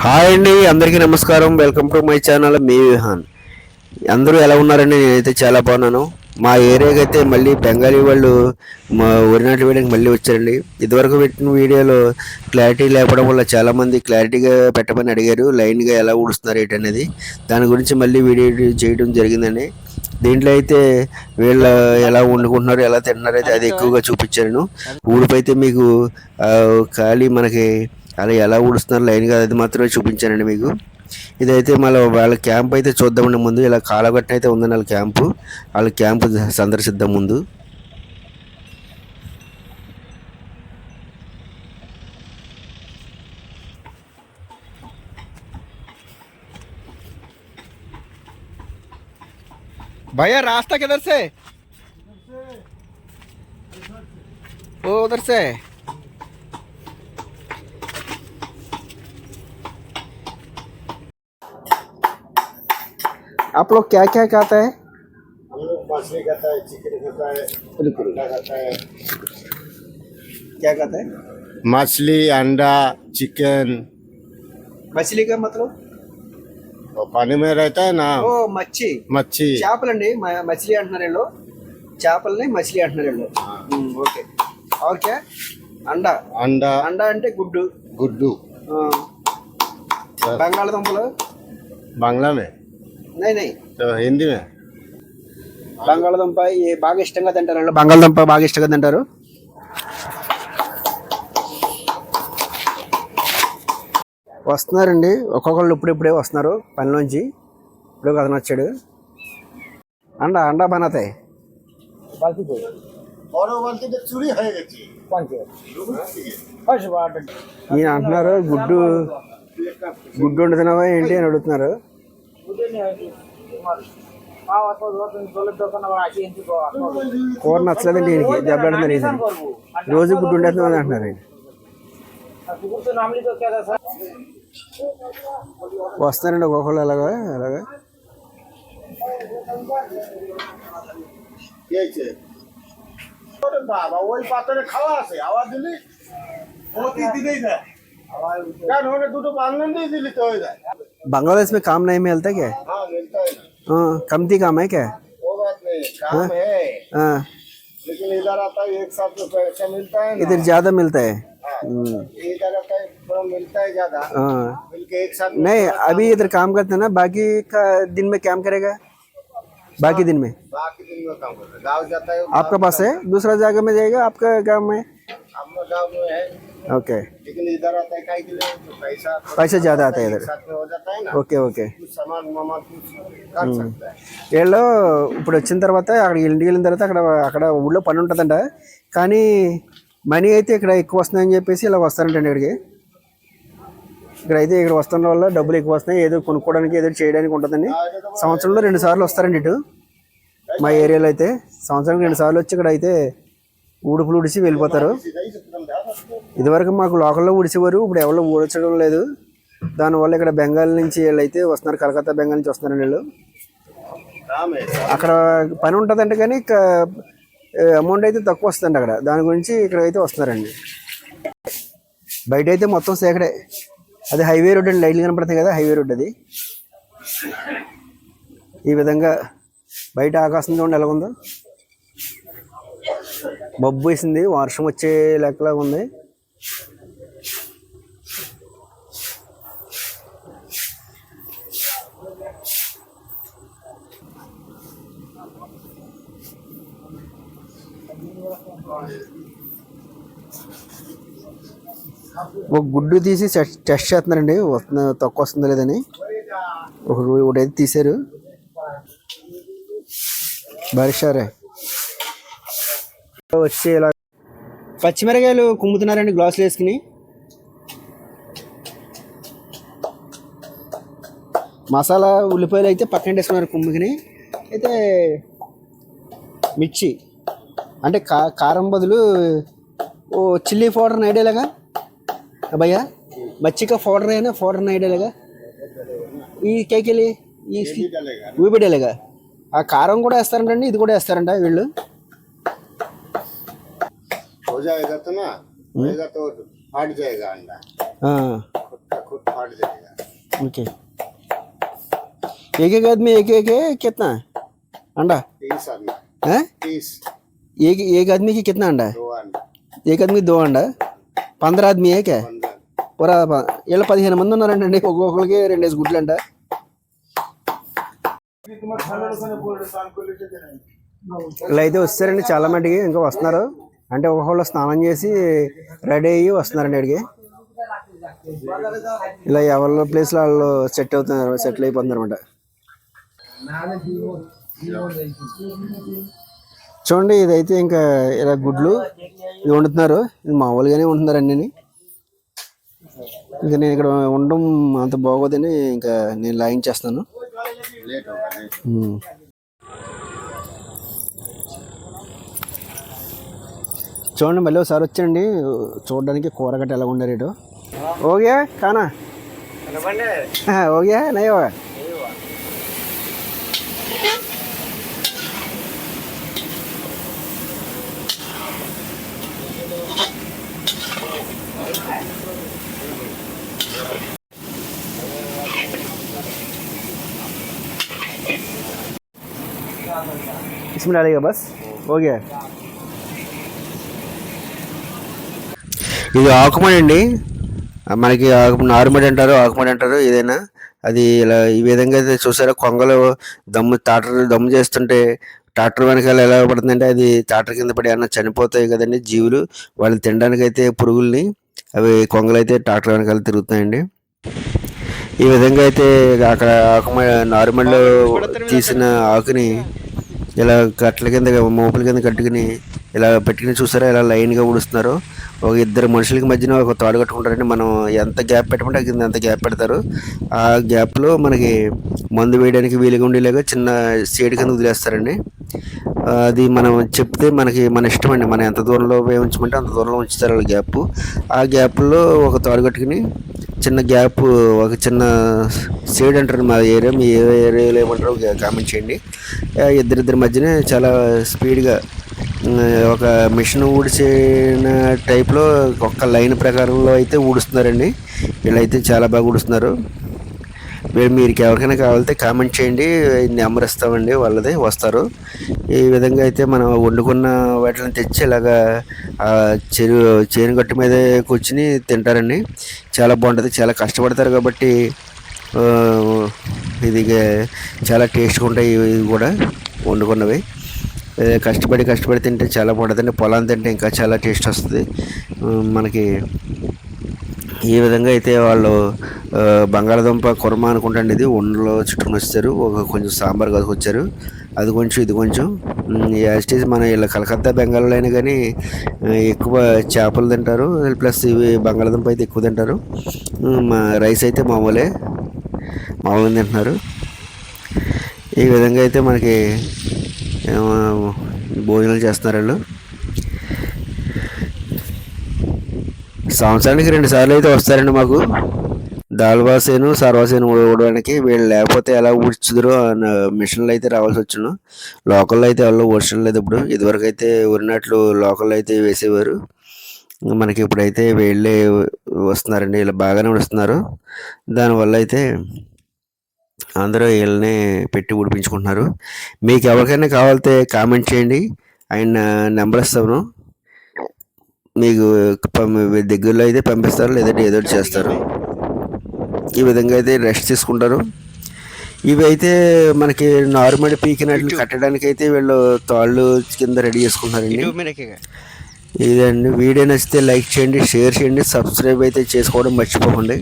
Hi అండి అందరికీ నమస్కారం. వెల్కమ్ టు మై ఛానల్ మీ విహాన్. అందరూ ఎలా ఉన్నారండి? నేనైతే చాలా బాగున్నాను. మా ఏరియాకి అయితే మళ్ళీ బెంగాలీ వాళ్ళు మా ఒరినాటి వేయడానికి మళ్ళీ వచ్చారండి. ఇదివరకు పెట్టిన వీడియోలో క్లారిటీ లేకపోవడం వల్ల చాలామంది క్లారిటీగా పెట్టమని అడిగారు. లైన్గా ఎలా ఊడుస్తున్నారు ఏంటనేది అనేది. దాని గురించి మళ్ళీ వీడియో చేయడం జరిగిందండి. దీంట్లో అయితే వీళ్ళు ఎలా వండుకుంటున్నారు ఎలా తింటున్నారు అయితే అది ఎక్కువగా చూపించాను ఊడిపోయితే మీకు ఖాళీ మనకి అలా ఎలా ఊడుస్తున్నారు లైన్గా అది మాత్రమే చూపించానండి మీకు ఇదైతే మళ్ళీ వాళ్ళ క్యాంప్ అయితే చూద్దామండి ముందు ఇలా కాలగట్ట అయితే ఉందండి వాళ్ళ క్యాంపు వాళ్ళ క్యాంపు సందర్శిద్దాం ముందు भैया रास्ता किधर से वो उधर से आप लोग क्या क्या खाता है हम लोग मछली खाता है चिकन खाता है अंडा खाता है क्या खाता है मछली अंडा चिकन మచిలీ का मतलब और पानी में रहता है ना ఓ మచ్చి मच्छी చేపలండి మ- మచిలీ అంటున్నారు వీళ్ళు చేపలని మచిలీ అంటున్నారు వీళ్ళు ఉమ్, ఓకే और क्या అండ अंडा అండ అంటే గుడ్డు गुड्डू ఆ, బంగాళదుంపలు बांग्ला में నై నై तो हिंदी में బంగాళదుంప ఏ బాగా ఇష్టంగా తింటారు వీళ్ళు బంగాళదుంప బాగా ఇష్టంగా తింటారు వస్తున్నారండి ఒక్కొక్కళ్ళు ఇప్పుడిప్పుడే వస్తున్నారు పనిలోంచి ఇప్పుడు అతను వచ్చాడు అండ అండా బనాతాయి और वो बोलते थे चूड़ी है ఈయన అంటున్నారు గుడ్డు గుడ్డు వండుతున్నావా ఏంటి అని అడుగుతున్నారు కూర నచ్చలేదండి ఈయనకి దెబ్బలాడుతున్నారు ఈసారి రోజు గుడ్డు ఉండేస్తుంది అంటున్నారు ఆయన వస్తారండి ఒక్కొక్కళ్ళు అలాగా అలాగా বাবা ওই পাথরে খাওয়া আছে আওয়াজ দিলি প্রতিদিনই দেয় है तो बांग्लादेश में काम नहीं मिलता क्या? हाँ मिलता है हाँ कमती काम है क्या? वो बात नहीं काम है। हाँ। लेकिन इधर आता है एक साथ में पैसा मिलता है इधर ज़्यादा मिलता है। हाँ, हम्म, इधर आता है थोड़ा मिलता है ज़्यादा। हाँ। मिलके एक साथ नहीं अभी इधर काम करते हैं ना बाकी का दिन में काम करेगा? बाकी दिन में? बाकी दिन में काम करता है। गाँव जाता है आपका पास है? दूसरा जगह में जाएगा आपका गाँव में? है ओके लेकिन इधर आता है काहे के लिए तो पैसा पैसा ज़्यादा आता है एक इधर साथ में हो जाता है ना ఓకే ఓకే कुछ सामान मामा कुछ कर सकता है వీళ్ళు ఇప్పుడు వచ్చిన తర్వాత అక్కడ ఇంటికి వెళ్ళిన తర్వాత అక్కడ అక్కడ ఊళ్ళో పని ఉంటుందంట కానీ మనీ అయితే ఇక్కడ ఎక్కువ వస్తుందని చెప్పేసి ఇలా వస్తారంటండి ఇక్కడికి ఇక్కడ అయితే ఇక్కడ వస్తున్న వల్ల డబ్బులు ఎక్కువ వస్తున్నాయి ఏదో కొనుక్కోవడానికి ఏదో చేయడానికి ఉంటుందండి సంవత్సరంలో రెండు సార్లు వస్తారండి ఇటు మా ఏరియాలో అయితే సంవత్సరానికి రెండు సార్లు వచ్చి ఇక్కడ అయితే ఊడుపులు ఉడిసి వెళ్ళిపోతారు. ఇదివరకు మాకు లోకల్లో ఉడిసేవారు ఇప్పుడు ఎవరో ఊడించడం లేదు. దానివల్ల ఇక్కడ బెంగాల్ నుంచి వీళ్ళైతే వస్తున్నారు కలకత్తా బెంగాల్ నుంచి వస్తున్నారు వీళ్ళు. అక్కడ పని ఉంటుందంటే కానీ అమౌంట్ అయితే తక్కువ వస్తుంది అక్కడ. దాని గురించి ఇక్కడ అయితే వస్తున్నారండి. బయట అయితే మొత్తం సేకడే అది హైవే రోడ్ అండి లైట్లు కనపడతాయి కదా హైవే రోడ్ అది. ఈ విధంగా బయట ఆకాశం చూడండి ఎలా ఉందో. మబ్బు వేసింది వర్షం వచ్చే లెక్కలాగా ఉంది. ఒక గుడ్డు తీసి టెస్ట్ టెస్ట్ చేస్తున్నారండి వస్తున్న తక్కువ వస్తుందో లేదని. ఒక ఒకటైతే తీశారు. బరిషారే వచ్చి ఇలా పచ్చిమిరకాయలు కుమ్ముతున్నారండి గ్లాసులు వేసుకుని మసాలా ఉల్లిపాయలు అయితే పక్కన వేసుకున్నారు కుమ్ముకుని అయితే మిర్చి అంటే కా కారం బదులు ఓ చిల్లీ పౌడర్ నైడేలాగా భయ్యా మచ్చిక పౌడర్ అయినా పౌడర్ నైడేలాగా ఈ కేకెళ్ళి ఈ ఊపిడేలాగా ఆ కారం కూడా వేస్తారంటండి ఇది కూడా వేస్తారంట వీళ్ళు. हो जाएगा तो ना होएगा तो फट जाएगा अंडा ఆ, खुद का खुद फाड़ जाएगा ओके एक एक आदमी एक एक है कितना अंडा तीस अंडा है तीस एक एक आदमी की कितना अंडा है दो अंडा एक आदमी दो अंडा पंद्रह आदमी है क्या पंद्रह పూరా వీళ్ళ పదిహేను మంది ఉన్నారంటండి ఒక్కొక్కరికి రెండేసి గుడ్లు అంట ఇలా అయితే వచ్చారండి చాలా మటుకి ఇంకా వస్తున్నారు అంటే ఒక్కొక్కళ్ళు స్నానం చేసి రెడీ అయ్యి వస్తున్నారండి ఇక్కడికి. ఇలా ఎవరి ప్లేస్లో వాళ్ళు సెట్ అవుతున్నారు సెటిల్ అయిపోతున్నారు అనమాట చూడండి ఇదైతే ఇంకా ఇలా గుడ్లు ఇది వండుతున్నారు. ఇది మామూలుగానే వండుతున్నారు అన్నీ ఇంకా నేను ఇక్కడ ఉండడం అంత బాగోదని ఇంకా నేను లాయించేస్తాను చూడండి మళ్ళీ ఒకసారి వచ్చండి చూడడానికి కూర గట్ట ఎలా ఉండారు ఇటు ఓకే కానా ఓకే నయ్యో इसमें डालेगा बस हो गया ఇది ఆకుమడి అండి. మనకి ఆకు- నారుమడి అంటారు ఆకుమడి అంటారు ఏదైనా. అది ఇలా ఈ విధంగా అయితే చూసారా? కొంగలు దమ్ము టాటర్ దమ్ము చేస్తుంటే ట్రాక్టర్ వెనకాల ఎలా పడుతుందంటే అది ట్రాక్టర్ కింద పడి ఏమన్నా చనిపోతాయి కదండి జీవులు. వాళ్ళు తినడానికి అయితే పురుగుల్ని అవి కొంగలు అయితే ట్రాక్టర్ వెనకాల తిరుగుతున్నాయండి. ఈ విధంగా అయితే అక్కడ ఆకుమ నారుమడిలో తీసిన ఆకుని ఇలా కట్టల కింద మోపుల కింద కట్టుకుని ఇలా పెట్టుకుని చూసారా ఇలా లైన్గా ఊడుస్తున్నారు. ఒక ఇద్దరు మనుషులకి మధ్యన ఒక తాడు కట్టుకుంటారండి. మనం ఎంత గ్యాప్ పెట్టమంటే కింద ఎంత గ్యాప్ పెడతారు. ఆ గ్యాప్లో మనకి మందు వేయడానికి వీలుగా ఉండేలాగా చిన్న సీడ్ కింద వదిలేస్తారండి. అది మనం చెప్తే మనకి మన ఇష్టం అండి. మనం ఎంత దూరంలో ఉంచమంటే అంత దూరంలో ఉంచుతారు వాళ్ళ గ్యాప్. ఆ గ్యాప్లో ఒక తాడు కట్టుకుని చిన్న గ్యాప్ ఒక చిన్న సైడ్ అంటారు మా ఏరియా మీ ఏ ఏరియాలో ఏమంటారో కామెంట్ చేయండి. ఇద్దరిద్దరి మధ్యనే చాలా స్పీడ్గా ఒక మిషన్ ఊడిచిన టైప్లో ఒక్క లైన్ ప్రకారంలో అయితే ఊడుస్తున్నారండి. వీళ్ళైతే చాలా బాగా ఊడుస్తున్నారు. మీరు ఎవరికైనా కావాలంటే కామెంట్ చేయండి. నెంబర్ ఇస్తామండి వాళ్ళది వస్తారు. ఈ విధంగా అయితే మనం వండుకున్న వాటిని తెచ్చి ఇలాగా చెరు చేను గట్టు మీద కూర్చుని తింటారండి. చాలా బాగుంటుంది చాలా కష్టపడతారు కాబట్టి ఇది చాలా టేస్ట్గా ఉంటాయి ఇవి కూడా వండుకున్నవి. కష్టపడి కష్టపడి తింటే చాలా బాగుంటుందండి. పొలం తింటే ఇంకా చాలా టేస్ట్ వస్తుంది. మనకి ఈ విధంగా అయితే వాళ్ళు బంగాళాదుంప బంగాళదుంప కుర్మా అనుకుంటాండి ఇది. ఒండ్లో చుట్టుకుని వచ్చారు. ఒక కొంచెం సాంబార్ కదుకొచ్చారు అది కొంచెం ఇది కొంచెం. యాస్టీస్ మన ఇలా కలకత్తా బెంగాల్లో అయినా కానీ ఎక్కువ చేపలు తింటారు. ప్లస్ ఇవి బంగాళదుంప అయితే ఎక్కువ తింటారు. మా రైస్ అయితే మామూలే మామూలుగా తింటున్నారు. ఈ విధంగా అయితే మనకి భోజనాలు చేస్తున్నారు వాళ్ళు. సంవత్సరానికి రెండు సార్లు అయితే వస్తారండి మాకు. దాల్వాసేను సర్వాసేను ఊడవడానికి వీళ్ళు లేకపోతే ఎలా ఊడ్చుదరో అన్న మిషన్లు అయితే రావాల్సి వచ్చును లోకల్లో అయితే వాళ్ళు ఊడ్చడం లేదు ఇప్పుడు. ఇదివరకు అయితే ఊరినట్లు లోకల్లో అయితే వేసేవారు. మనకి ఇప్పుడైతే వీళ్ళే వస్తున్నారండి వీళ్ళు బాగానే వస్తున్నారు దానివల్ల అయితే అందరూ వీళ్ళని పెట్టి ఉడిపించుకుంటున్నారు. మీకు ఎవరికైనా కావాలితే కామెంట్ చేయండి. ఆయన నెంబర్ ఇస్తాను మీకు దగ్గరలో అయితే పంపిస్తారు లేదంటే ఏదో చేస్తారు. ఈ విధంగా అయితే రెస్ట్ తీసుకుంటారు. ఇవి అయితే మనకి నార్మల్ పీకినట్లు కట్టడానికి అయితే వీళ్ళు తాళ్ళు కింద రెడీ చేసుకుంటారండి ఇదండి. వీడియో నచ్చితే లైక్ చేయండి షేర్ చేయండి సబ్స్క్రైబ్ అయితే చేసుకోవడం మర్చిపోకండి.